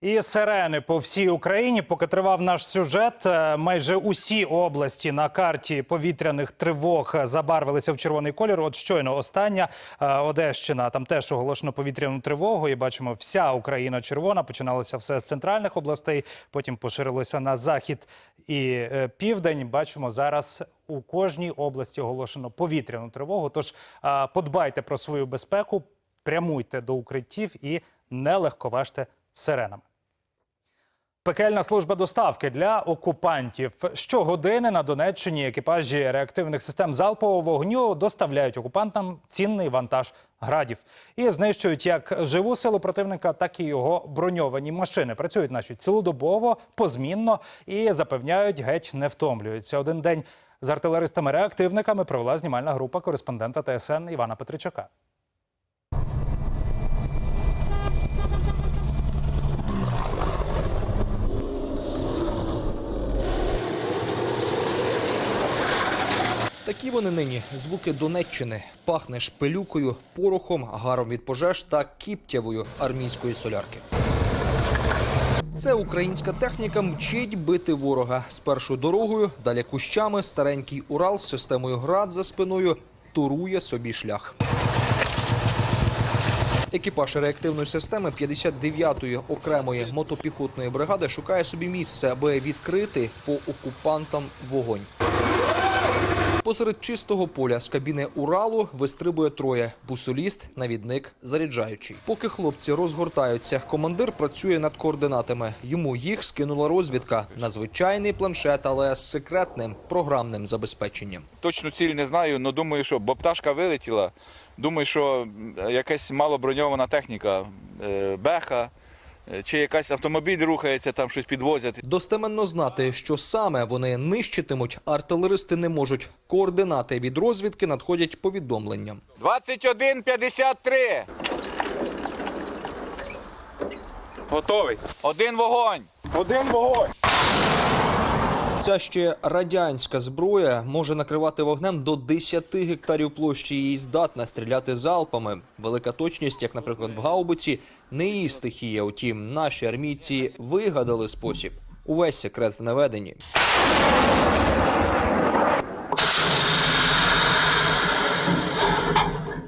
І сирени по всій Україні. Поки тривав наш сюжет, е, майже усі області на карті повітряних тривог забарвилися в червоний колір. От щойно остання е, Одещина. Там теж оголошено повітряну тривогу. І бачимо, вся Україна червона. Починалося все з центральних областей, потім поширилося на захід і е, південь. Бачимо зараз. У кожній області оголошено повітряну тривогу. Тож подбайте про свою безпеку, прямуйте до укриттів і не легковажте сиренами. Пекельна служба доставки для окупантів. Щогодини на Донеччині екіпажі реактивних систем залпового вогню доставляють окупантам цінний вантаж градів і знищують як живу силу противника, так і його броньовані машини. Працюють наші цілодобово, позмінно і запевняють, геть не втомлюються. Один день з артилеристами-реактивниками провела знімальна група кореспондента ТСН Івана Петричака. Такі вони нині звуки Донеччини. Пахне шпилюкою, порохом, гаром від пожеж та кіптявою армійської солярки. Це українська техніка мчить бити ворога. Спершу дорогою, далі кущами, старенький Урал з системою град за спиною турує собі шлях. Екіпаж реактивної системи 59-ї окремої мотопіхотної бригади шукає собі місце, аби відкрити по окупантам вогонь. Посеред чистого поля з кабіни Уралу вистрибує троє: бусоліст, навідник, заряджаючий. Поки хлопці розгортаються, командир працює над координатами. Йому їх скинула розвідка на звичайний планшет, але з секретним програмним забезпеченням. Точну ціль не знаю, але думаю, що бо пташка вилетіла. Думаю, що якась малоброньована техніка, е, беха, чи якась автомобіль рухається, там щось підвозять. Достеменно знати, що саме вони нищитимуть, артилеристи не можуть. Координати від розвідки надходять повідомленням. 21.53. Готовий. Один вогонь. Один вогонь. Ця ще радянська зброя може накривати вогнем до 10 гектарів площі і здатна стріляти залпами. Велика точність, як, наприклад, в гаубиці, не її стихія. Утім, наші армійці вигадали спосіб. Увесь секрет в наведенні.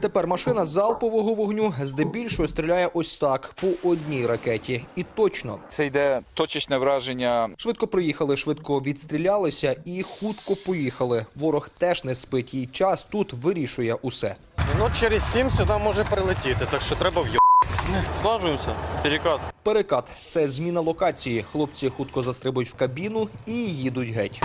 Тепер машина залпового вогню здебільшого стріляє ось так по одній ракеті. І точно Це йде точечне враження. Швидко приїхали, швидко відстрілялися і хутко поїхали. Ворог теж не спить, і час тут вирішує усе. Минут через сім сюди може прилетіти, так що треба в'їбати. Слажуємося. Перекат. Перекат це зміна локації. Хлопці хутко застрибують в кабіну і їдуть геть.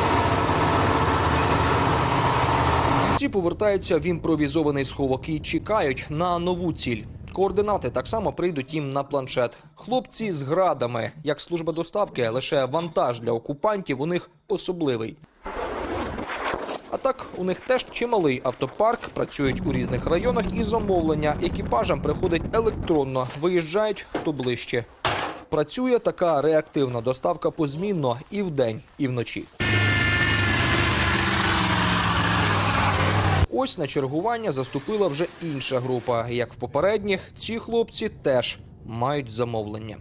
Ці повертаються в імпровізований сховок і чекають на нову ціль. Координати так само прийдуть їм на планшет. Хлопці з градами, як служба доставки, лише вантаж для окупантів у них особливий. А так, у них теж чималий автопарк, працюють у різних районах і замовлення екіпажам приходить електронно, виїжджають хто ближче. Працює така реактивна доставка позмінно і вдень, і вночі. Ось на чергування заступила вже інша група. Як в попередніх, ці хлопці теж мають замовлення.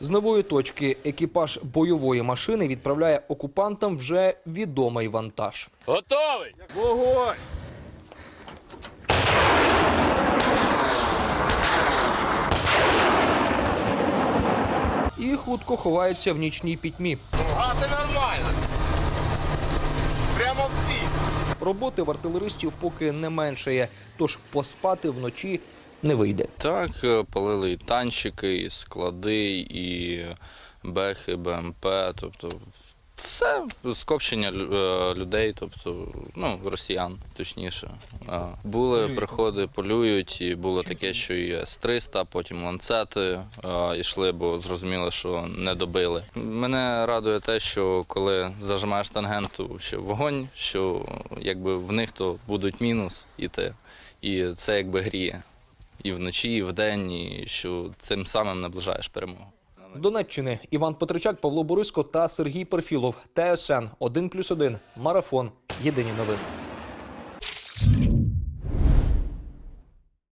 З нової точки екіпаж бойової машини відправляє окупантам вже відомий вантаж. Готовий. Вогонь. І хутко ховається в нічній пітьмі. А це нормально. Прямо в ці. Роботи в артилеристів поки не меншає, тож поспати вночі не вийде. Так, е, палили і танчики, і склади, і бехи, БМП, тобто все скопчення е, людей, тобто ну, росіян, точніше. Були приходи, полюють, і було таке, що і С-300, потім ланцети йшли, бо зрозуміли, що не добили. Мене радує те, що коли зажимаєш тангенту, що вогонь, що якби в них то будуть мінус іти. І це якби гріє і вночі, і вдень, і що цим самим наближаєш перемогу. З Донеччини Іван Петричак, Павло Борисько та Сергій Перфілов. ТСН 1+,1. Марафон. Єдині новини.